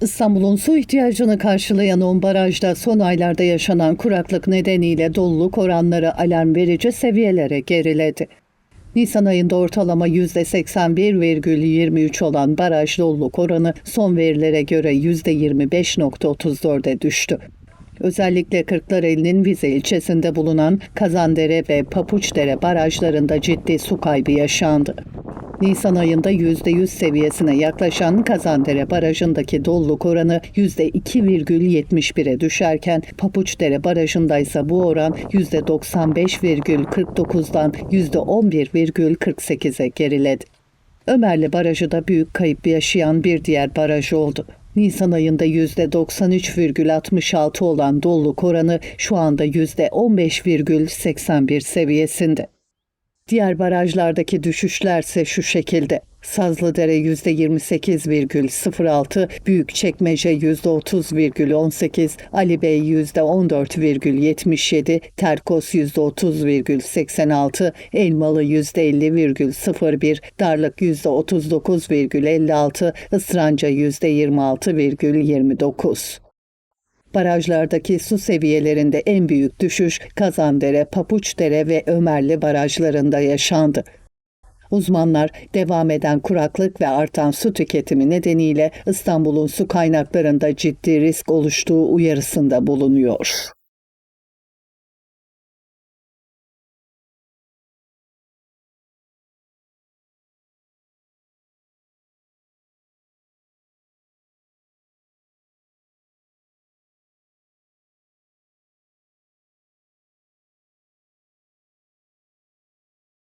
İstanbul'un su ihtiyacını karşılayan 10 barajda son aylarda yaşanan kuraklık nedeniyle doluluk oranları alarm verici seviyelere geriledi. Nisan ayında ortalama %81,23 olan baraj doluluk oranı son verilere göre %25,34'e düştü. Özellikle Kırklareli'nin Vize ilçesinde bulunan Kazandere ve Papuçdere barajlarında ciddi su kaybı yaşandı. Nisan ayında %100 seviyesine yaklaşan Kazandere Barajı'ndaki doluluk oranı %2,71'e düşerken Papuçdere Barajı'nda ise bu oran %95,49'dan %11,48'e geriledi. Ömerli Barajı da büyük kayıp yaşayan bir diğer baraj oldu. Nisan ayında %93,66 olan doluluk oranı şu anda %15,81 seviyesinde. Diğer barajlardaki düşüşlerse şu şekilde. Sazlıdere %28,06, Büyükçekmece %30,18, Ali Bey %14,77, Terkos %30,86, Elmalı %50,01, Darlık %39,56, Isranca %26,29. Barajlardaki su seviyelerinde en büyük düşüş Kazandere, Papuçdere ve Ömerli barajlarında yaşandı. Uzmanlar devam eden kuraklık ve artan su tüketimi nedeniyle İstanbul'un su kaynaklarında ciddi risk oluştuğu uyarısında bulunuyor.